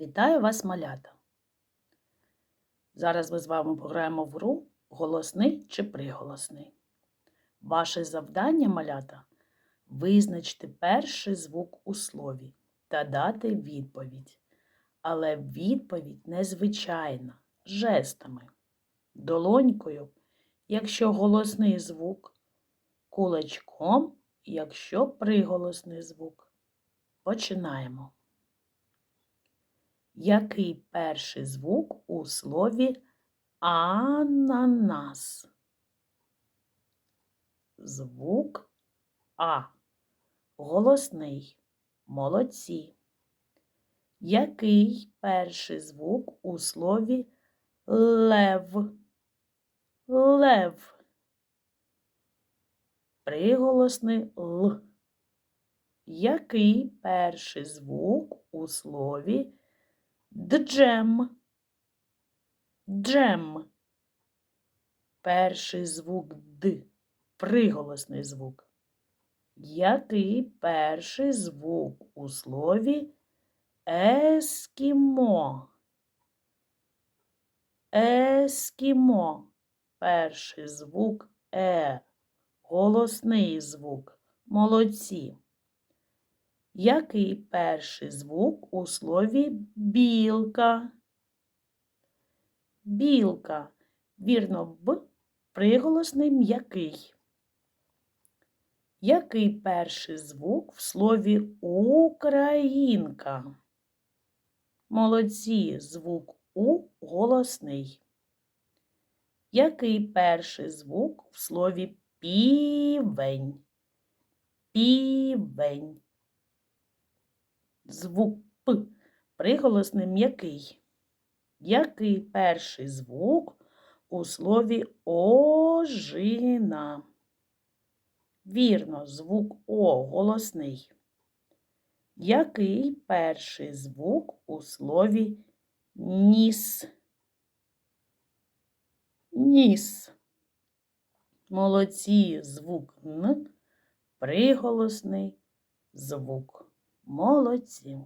Вітаю вас, малята! Зараз ми з вами пограємо в гру голосний чи приголосний. Ваше завдання, малята, визначити перший звук у слові та дати відповідь. Але відповідь незвичайна, жестами, долонькою, якщо голосний звук, кулачком, якщо приголосний звук. Починаємо. Який перший звук у слові ананас? Звук А. Голосний. Молодці. Який перший звук у слові лев? Лев. Приголосний Л. Який перший звук у слові Джем. Джем. Перший звук Д. Приголосний звук. Який перший звук у слові Ескімо? Ескімо. Перший звук Е. Голосний звук. Молодці. Який перший звук у слові білка? Білка. Вірно, Б приголосний м'який. Який перший звук в слові українка? Молодці, звук У голосний. Який перший звук в слові півень? Півень. Звук П приголосний м'який. Який перший звук у слові ожина? Вірно, звук О голосний. Який перший звук у слові ніс? Ніс. Молодці звук Н, приголосний звук. Молодці.